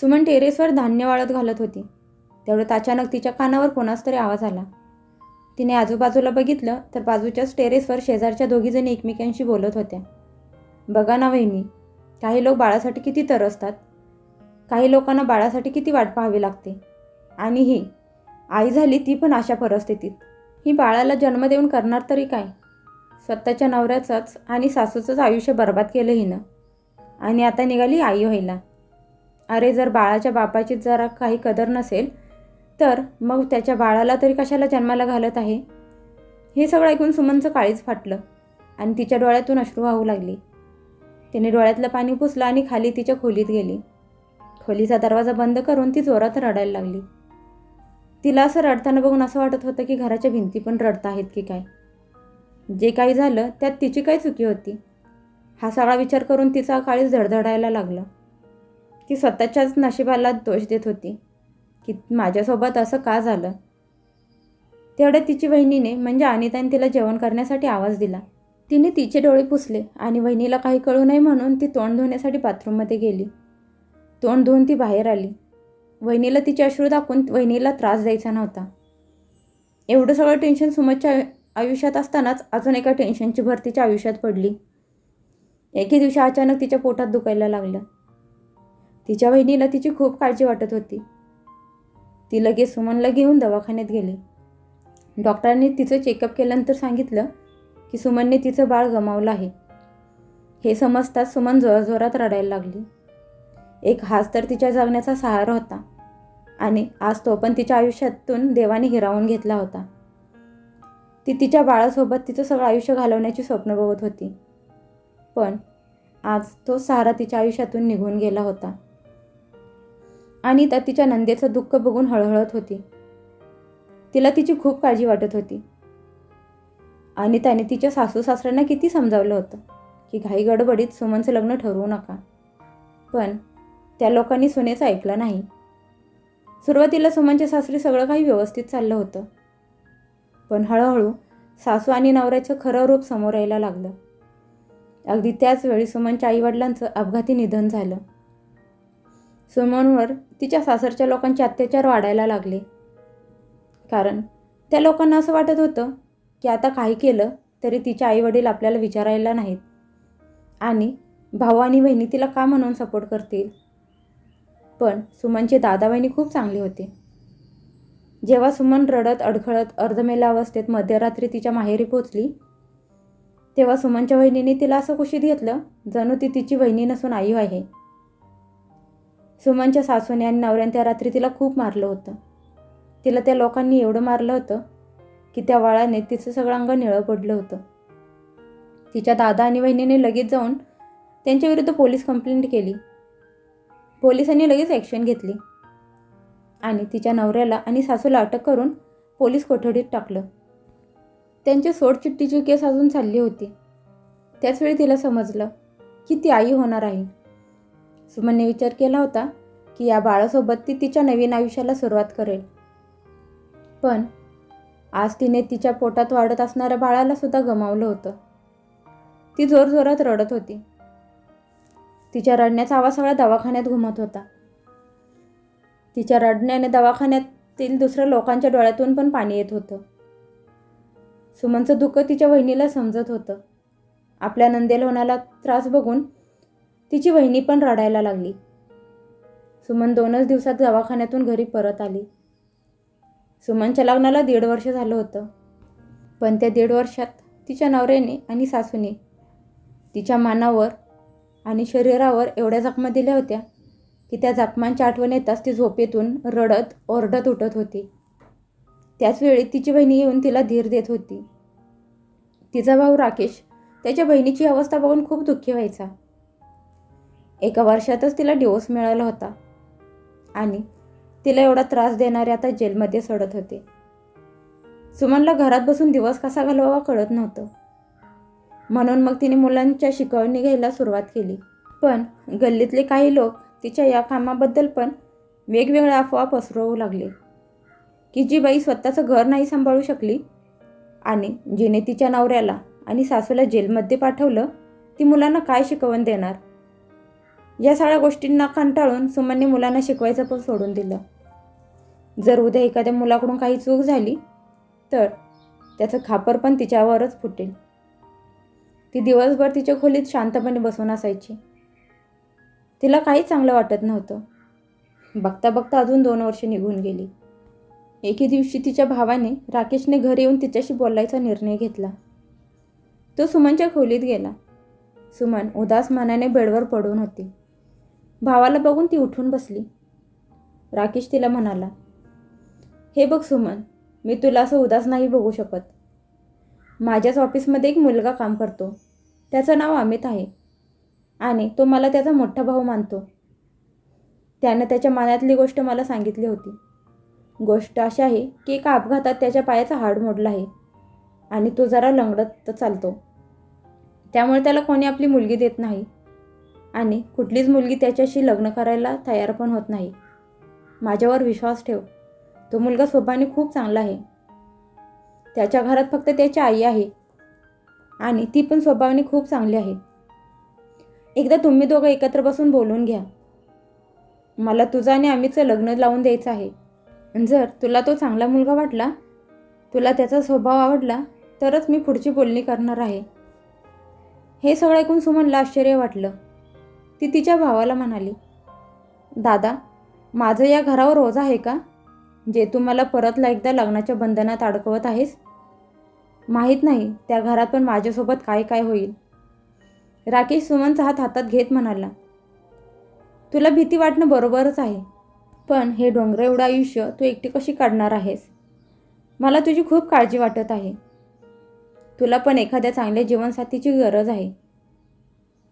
सुमन टेरेसवर धान्य वाळत घालत होती. तेवढ्यात अचानक तिच्या कानावर कोणाच तरी आवाज आला. तिने आजूबाजूला बघितलं तर बाजूच्याच टेरेसवर शेजारच्या दोघीजणी एकमेकांशी बोलत होत्या. बघा ना वहिनी काही लोक बाळासाठी किती तरसतात काही लोकांना बाळासाठी किती वाट पाहावी लागते. आणि ही आई झाली ती पण अशा परिस्थितीत. ही बाळाला जन्म देऊन करणार तरी काय? स्वतःच्या नवऱ्याचंच आणि सासूचंच आयुष्य बर्बाद केलं हिनं. आणि आता निघाली आई व्हायला अरे जर बाळाच्या बापाची जरा काही कदर नसेल तर मग त्याच्या बाळाला तरी कशाला जन्माला घालत आहे? हे सगळं ऐकून सुमनचं काळीच फाटलं आणि तिच्या डोळ्यातून अश्रू वाहू लागली. तिने डोळ्यातलं पाणी पुसलं आणि खाली तिच्या खोलीत गेली. खोलीचा दरवाजा बंद करून ती जोरात रडायला लागली. तिला असं रडताना बघून असं वाटत होतं की घराच्या भिंती पण रडत आहेत की काय? जे काही झालं त्यात तिची काय चुकी होती? हा सगळा विचार करून तिचा काळीच धडधडायला लागलं. ती स्वतःच्याच नशिबाला दोष देत होती. की माझ्यासोबत असं का झालं? तेवढ्या तिची वहिनीने म्हणजे अनिताने तिला जेवण करण्यासाठी आवाज दिला. तिने तिचे डोळे पुसले आणि वहिनीला काही कळू नये म्हणून ती तोंड धुण्यासाठी बाथरूममध्ये गेली. तोंड धुवून ती बाहेर आली. वहिनीला तिचे अश्रू दाखवून वहिनीला त्रास द्यायचा नव्हता. एवढं सगळं टेन्शन सुमतच्या आयुष्यात असतानाच अजून एका टेन्शनची भर तिच्या आयुष्यात पडली. एके दिवशी अचानक तिच्या पोटात दुखायला लागलं. तिच्या बहिणीला तिची खूप काळजी वाटत होती. ती लगेच सुमनला घेऊन दवाखान्यात गेली. डॉक्टरांनी तिचं चेकअप केल्यानंतर सांगितलं की सुमनने तिचं बाळ गमावलं आहे. हे समजताच सुमन जोराजोरात रडायला लागली. एक हाच तर तिच्या जगण्याचा सहारा होता आणि आज तो पण तिच्या आयुष्यातून देवाने हिरावून घेतला होता. ती तिच्या बाळासोबत तिचं सगळं आयुष्य घालवण्याची स्वप्न बघत होती. पण आज तो सहारा तिच्या आयुष्यातून निघून गेला होता. आणि त्या तिच्या नंदेचं दुःख बघून हळहळत होती. तिला तिची खूप काळजी वाटत होती. आणि त्याने तिच्या सासू सासऱ्यांना किती समजावलं होतं की घाई गडबडीत सुमनचं लग्न ठरवू नका. पण त्या लोकांनी सुनेचं ऐकलं नाही. सुरुवातीला सुमनच्या सासरी सगळं काही व्यवस्थित चाललं होतं. पण हळूहळू सासू आणि नवऱ्याचं खरं रूप समोर यायला लागलं. अगदी त्याच वेळी सुमनच्या आईवडिलांचं अपघाती निधन झालं. सुमनवर तिच्या सासरच्या लोकांचे अत्याचार वाढायला लागले. कारण त्या लोकांना असं वाटत होतं की आता काही केलं तरी तिचे आईवडील आपल्याला विचारायला नाहीत. आणि भाऊ आणि बहिणी तिला का म्हणून सपोर्ट करतील? पण सुमनचे दादा बहिणी खूप चांगले होते. जेव्हा सुमन रडत अडखळत अर्धमेला अवस्थेत मध्यरात्री तिच्या माहेरी पोचली तेव्हा सुमनच्या बहिणीने तिला असं कुशीत घेतलं जणू ती तिची बहिणी नसून आई आहे. सुमनच्या सासूने आणि नवऱ्याने त्या रात्री तिला खूप मारलं होतं. तिला त्या लोकांनी एवढं मारलं होतं की त्या वाळाने तिचं सगळं अंग निळं पडलं होतं. तिच्या दादा आणि बहिणीने लगेच जाऊन त्यांच्याविरुद्ध पोलीस कंप्लेंट केली. पोलिसांनी लगेच ॲक्शन घेतली. आणि तिच्या नवऱ्याला आणि सासूला अटक करून पोलीस कोठडीत टाकलं. त्यांच्या सोडचिट्टीची केस अजून चालली होती. त्याचवेळी तिला समजलं की ती आई होणार आहे. सुमनने विचार केला होता की या बाळासोबत ती तिच्या नवीन आयुष्याला सुरुवात करेल. पण आज तिने तिच्या पोटात वाढत असणाऱ्या बाळाला सुद्धा गमावलं होतं. ती जोरजोरात रडत होती. तिच्या रडण्याचा आवाज सगळा दवाखान्यात घुमत होता. तिच्या रडण्याने दवाखान्यातील दुसऱ्या लोकांच्या डोळ्यातून पण पाणी येत होतं. सुमनचं दुःख तिच्या वहिनीला समजत होतं. आपल्या नंदेल होण्याला त्रास बघून तिची वहिनी पण रडायला लागली. सुमन दोनच दिवसात दवाखान्यातून घरी परत आली. सुमनच्या लग्नाला दीड वर्ष झालं होतं. पण त्या दीड वर्षात तिच्या नवऱ्याने आणि सासूने तिच्या मानावर आणि शरीरावर एवढ्या जखमा दिल्या होत्या की त्या जखमांच्या आठवण येताच ती झोपेतून रडत ओरडत उठत होती. त्याचवेळी तिची बहिणी येऊन तिला धीर देत होती. तिचा भाऊ राकेश त्याच्या बहिणीची अवस्था बघून खूप दुःखी व्हायचा. एका वर्षातच तिला डिवोर्स मिळाला होता. आणि तिला एवढा त्रास देणारे आता जेलमध्ये सडत होते. सुमनला घरात बसून दिवस कसा घालवावा कळत नव्हतं. म्हणून मग तिने मुलांच्या शिकवणी घ्यायला सुरुवात केली. पण गल्लीतले काही लोक तिच्या या कामाबद्दल पण वेगवेगळ्या अफवा पसरवू लागले. की जी बाई स्वतःचं घर नाही सांभाळू शकली आणि जिने तिच्या नवऱ्याला आणि सासूला जेलमध्ये पाठवलं ती मुलांना काय शिकवण देणार? या सगळ्या गोष्टींना कंटाळून सुमनने मुलांना शिकवायचं पण सोडून दिलं. जर उद्या एखाद्या मुलाकडून काही चूक झाली तर त्याचं खापर पण तिच्यावरच फुटेल. ती दिवसभर तिच्या खोलीत शांतपणे बसून असायची. तिला काहीच चांगलं वाटत नव्हतं. बघता बघता अजून दोन वर्ष निघून गेली. एके दिवशी तिच्या भावाने राकेशने घरी येऊन तिच्याशी बोलायचा निर्णय घेतला. तो सुमनच्या खोलीत गेला. सुमन उदास मनाने बेडवर पडून होती. भावाला बघून ती उठून बसली. राकेश तिला म्हणाला हे बघ सुमन मी तुला असं उदास नाही बघू शकत. माझ्याच ऑफिसमध्ये एक मुलगा काम करतो. त्याचं नाव अमित आहे. आणि तो मला त्याचा मोठा भाऊ मानतो. त्यानं त्याच्या मनातली गोष्ट मला सांगितली होती. गोष्ट अशी आहे की एका अपघातात त्याच्या पायाचा हाड मोडला आहे आणि तो जरा लंगडत चालतो. त्यामुळे त्याला कोणी आपली मुलगी देत नाही. आणि कुठलीच मुलगी त्याच्याशी लग्न करायला तयार पण होत नाही. माझ्यावर विश्वास ठेव. तो मुलगा स्वभावाने खूप चांगला आहे. त्याच्या घरात फक्त त्याची आई आहे. आणि ती पण स्वभावाने खूप चांगली आहे. एकदा तुम्ही दोघं एकत्र बसून बोलून घ्या. मला तुझं आणि आम्हीचं लग्न लावून द्यायचं आहे. जर तुला तो चांगला मुलगा वाटला तुला त्याचा स्वभाव आवडला तरच मी पुढची बोलणी करणार आहे. हे सगळं ऐकून सुमनला आश्चर्य वाटलं. ती तिच्या भावाला म्हणाली दादा माझं या घरावर रोज आहे का? जे तू मला परतला एकदा लग्नाच्या बंधनात अडकवत आहेस? माहीत नाही त्या घरात पण माझ्यासोबत काय काय होईल. राकेश सुमनचा हात हातात घेत म्हणाला तुला भीती वाटणं बरोबरच आहे पण हे डोंगर एवढं आयुष्य तू एकटी कशी काढणार आहेस? मला तुझी खूप काळजी वाटत आहे. तुला पण एखाद्या चांगल्या जीवनसाथीची गरज आहे.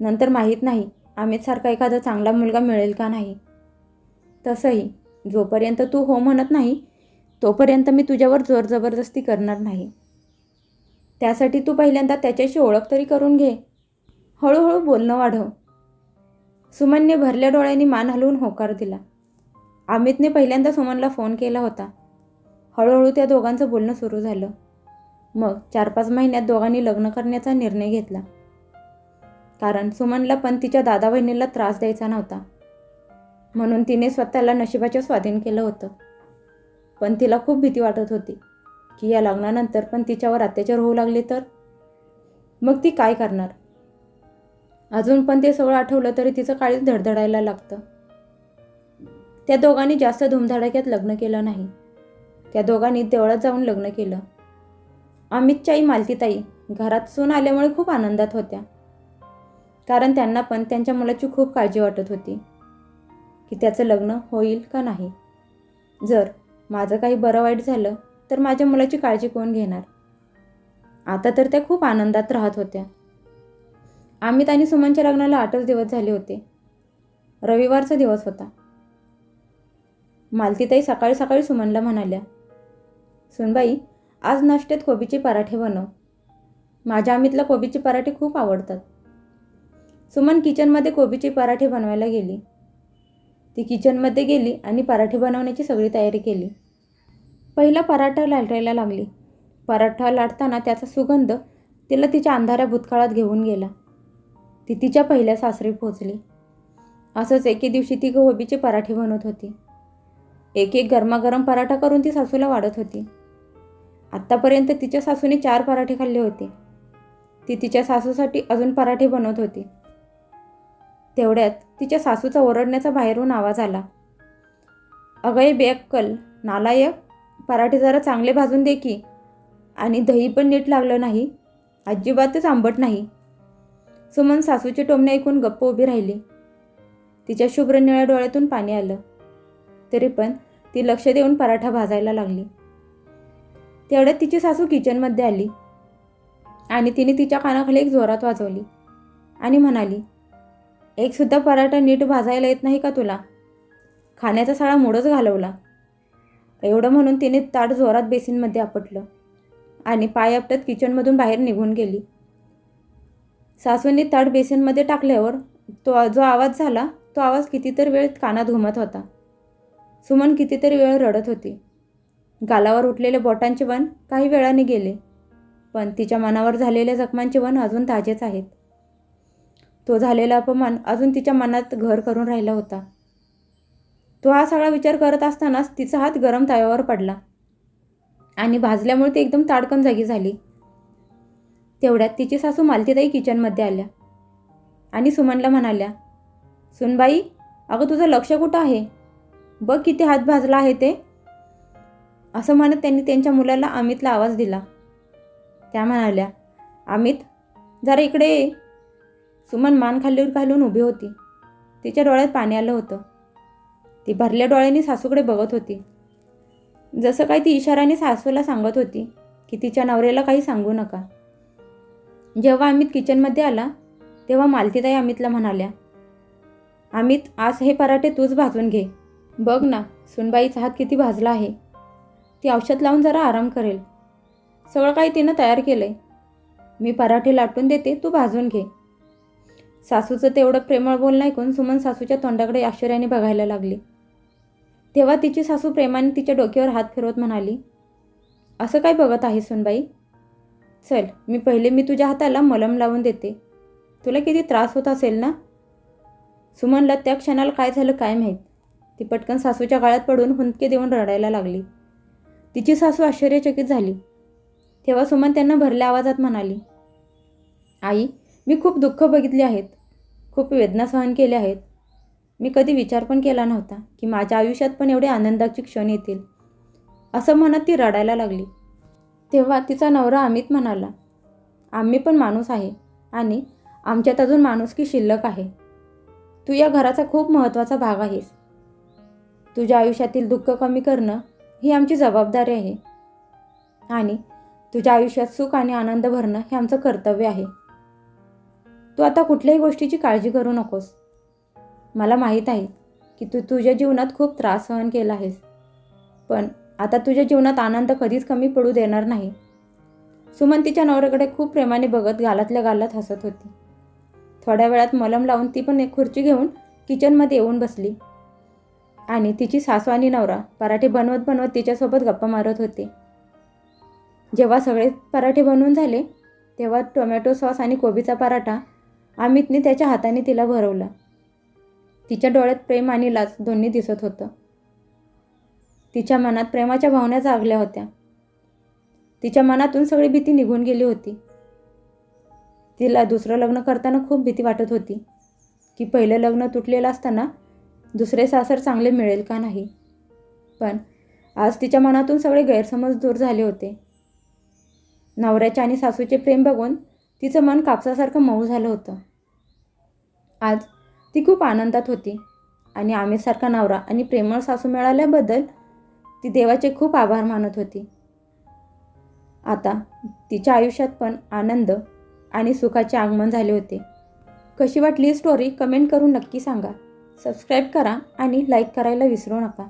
नंतर माहीत नाही अमितसारखा एखादा चांगला मुलगा मिळेल का नाही? तसंही जोपर्यंत तू हो म्हणत नाही तोपर्यंत मी तुझ्यावर जोर जबरदस्ती करणार नाही. त्यासाठी तू पहिल्यांदा त्याच्याशी ओळख तरी करून घे. हळूहळू बोलणं वाढव. सुमनने भरल्या डोळ्यांनी मान हलवून होकार दिला. अमितने पहिल्यांदा सुमनला फोन केला होता. हळूहळू त्या दोघांचं बोलणं सुरू झालं. मग चार पाच महिन्यात दोघांनी लग्न करण्याचा निर्णय घेतला. कारण सुमनला पण तिच्या दादा बहिणीला त्रास द्यायचा नव्हता. म्हणून तिने स्वतःला नशिबाच्या स्वाधीन केलं होतं. पण तिला खूप भीती वाटत होती की या लग्नानंतर पण तिच्यावर अत्याचार होऊ लागले तर? मग ती काय करणार? अजून पण ते सगळं आठवलं तरी तिचं काळीच धडधडायला लागतं. त्या दोघांनी जास्त धुमधडाक्यात लग्न केलं नाही. त्या दोघांनी देवळात जाऊन लग्न केलं. अमितच्याही मालतीताई घरात सून आल्यामुळे खूप आनंदात होत्या. कारण त्यांना पण त्यांच्या मुलाची खूप काळजी वाटत होती की त्याचं लग्न होईल का नाही. जर माझं काही बरं वाईट झालं तर माझ्या मुलाची काळजी कोण घेणार? आता तर त्या खूप आनंदात राहत होत्या. अमित आणि सुमनच्या लग्नाला आठच दिवस झाले होते. रविवारचा दिवस होता. मालतीताई सकाळी सकाळी सुमनला म्हणाल्या सुनबाई आज नाश्त्यात कोबीचे पराठे बनव. माझ्या अमितला कोबीचे पराठे खूप आवडतात. सुमन किचनमध्ये कोबीचे पराठे बनवायला गेली. ती किचनमध्ये गेली आणि पराठे बनवण्याची सगळी तयारी केली. पहिला पराठा लाटायला लागली. पराठा लाटताना त्याचा सुगंध तिला तिच्या अंधाऱ्या भूतकाळात घेऊन गेला. ती तिच्या पहिल्या सासरी पोचली असंच एके दिवशी ती कोबीचे पराठे बनवत होती. एक एक गरमागरम पराठा करून ती सासूला वाढत होती. आत्तापर्यंत तिच्या सासूने चार पराठे खाल्ले होते. ती तिच्या सासूसाठी अजून पराठे बनवत होती. तेवढ्यात तिच्या सासूचा ओरडण्याचा बाहेरून आवाज आला. अगय बेअक्कल नालायक पराठे जरा चांगले भाजून दे की. आणि दही पण नीट लागलं नाही. अजिबातच आंबट नाही. सुमन सासूचे टोमणे ऐकून गप्प उभी राहिली. तिच्या शुभ्र निळ्या डोळ्यातून पाणी आलं. तरी पण ती लक्ष देऊन पराठा भाजायला लागली. तेवढ्यात तिची सासू किचनमध्ये आली. आणि तिने तिच्या कानाखाली एक जोरात वाजवली. आणि म्हणाली एकसुद्धा पराठा नीट भाजायला येत नाही का तुला? खाण्याचा सळा मोडच घालवला. एवढं म्हणून तिने ताट जोरात बेसिनमध्ये आपटलं आणि पाय आपटत किचनमधून बाहेर निघून गेली. सासूने ताट बेसिनमध्ये टाकल्यावर तो जो आवाज झाला तो आवाज कितीतरी वेळ कानात घुमत होता. सुमन कितीतरी वेळ रडत होती. गालावर उठलेले बोटांचे वन काही वेळाने गेले पण तिच्या मनावर झालेल्या जखमांचे वन अजून ताजेच आहेत. तो झालेला अपमान अजून तिच्या मनात घर करून राहिला होता. तो हा सगळा विचार करत असतानाच तिचा हात गरम तव्यावर पडला. आणि भाजल्यामुळे ती एकदम ताडकन जागी झाली. तेवढ्यात तिची सासू मालतीताई किचनमध्ये आल्या. आणि सुमनला म्हणाल्या सुनबाई अगं तुझं लक्ष कुठं आहे? बघ किती हात भाजला आहे ते. असं म्हणत त्यांनी त्यांच्या मुलाला अमितला आवाज दिला. त्या म्हणाल्या अमित जरा इकडे सुमन मान खाल्लीवर घालून उभी होती. तिच्या डोळ्यात पाणी आलं होतं. ती भरल्या डोळ्यांनी सासूकडे बघत होती. जसं काही ती इशाराने सासूला सांगत होती की तिच्या नवऱ्याला काही सांगू नका. जेव्हा अमित किचनमध्ये आला तेव्हा मालतीताई अमितला म्हणाल्या अमित आज हे पराठे तूच भाजून घे. बघ ना सुनबाईचा हात किती भाजला आहे. ती औषध लावून जरा आराम करेल. सगळं काही तिनं तयार केलं आहे मी पराठे लाटून देते तू भाजून घे. सासूचं तेवढं प्रेमळ बोलणं ऐकून सुमन सासूच्या तोंडाकडे आश्चर्याने बघायला लागली. तेव्हा तिची सासू प्रेमाने तिच्या डोक्यावर हात फिरवत म्हणाली असं काय बघत आहे सुनबाई? चल मी पहिले मी तुझ्या हाताला मलम लावून देते. तुला किती त्रास होत असेल ना? सुमनला त्या क्षणाला काय झालं काय माहीत. ती पटकन सासूच्या गाळ्यात पडून हुंदके देऊन रडायला लागली. तिची सासू आश्चर्यचकित झाली. तेव्हा सुमन त्यांना भरल्या आवाजात म्हणाली आई मी खूप दुःख बघितले आहेत. खूप वेदना सहन केल्या आहेत. मी कधी विचार पण केला नव्हता की माझ्या आयुष्यात पण एवढे आनंदाचे क्षण येतील. असं म्हणत ती रडायला लागली. तेव्हा तिचा नवरा अमित म्हणाला आम्ही पण माणूस आहे आणि आमच्यात अजून माणुसकी शिल्लक आहे. तू या घराचा खूप महत्त्वाचा भाग आहेस. तुझ्या आयुष्यातील दुःख कमी करणं ही आमची जबाबदारी आहे आणि तुझ्या आयुष्यात सुख आणि आनंद भरणं हे आमचं कर्तव्य आहे. तू आता कुठल्याही गोष्टीची काळजी करू नकोस. मला माहीत आहे की तू तुझ्या जीवनात खूप त्रास सहन केला आहेस. पण आता तुझ्या जीवनात आनंद कधीच कमी पडू देणार नाही. सुमन तिच्या नवऱ्याकडे खूप प्रेमाने बघत गालातल्या गालात हसत होती. थोड्या वेळात मलम लावून ती पण एक खुर्ची घेऊन किचनमध्ये येऊन बसली. आणि तिची सासू आणि नवरा पराठे बनवत बनवत तिच्यासोबत गप्पा मारत होते. जेव्हा सगळे पराठे बनवून झाले तेव्हा टोमॅटो सॉस आणि कोबीचा पराठा अमितने त्याच्या हाताने तिला भरवलं. तिच्या डोळ्यात प्रेम आणि लाज दोन्ही दिसत होतं. तिच्या मनात प्रेमाच्या भावना जागल्या होत्या. तिच्या मनातून सगळी भीती निघून गेली होती. तिला दुसरं लग्न करताना खूप भीती वाटत होती की पहिलं लग्न तुटलेलं असताना दुसरे सासर चांगले मिळेल का नाही. पण आज तिच्या मनातून सगळे गैरसमज दूर झाले होते. नवऱ्याच्या आणि सासूचे प्रेम बघून तिचं मन कापसासारखं मऊ झालं होतं. आज ती खूप आनंदात होती आणि आमिरसारखा नवरा आणि प्रेमळ सासू मिळाल्याबद्दल ती देवाचे खूप आभार मानत होती. आता तिच्या आयुष्यात पण आनंद आणि सुखाचे आगमन झाले होते. कशी वाटली स्टोरी कमेंट करून नक्की सांगा. सबस्क्राईब करा आणि लाईक करायला विसरू नका.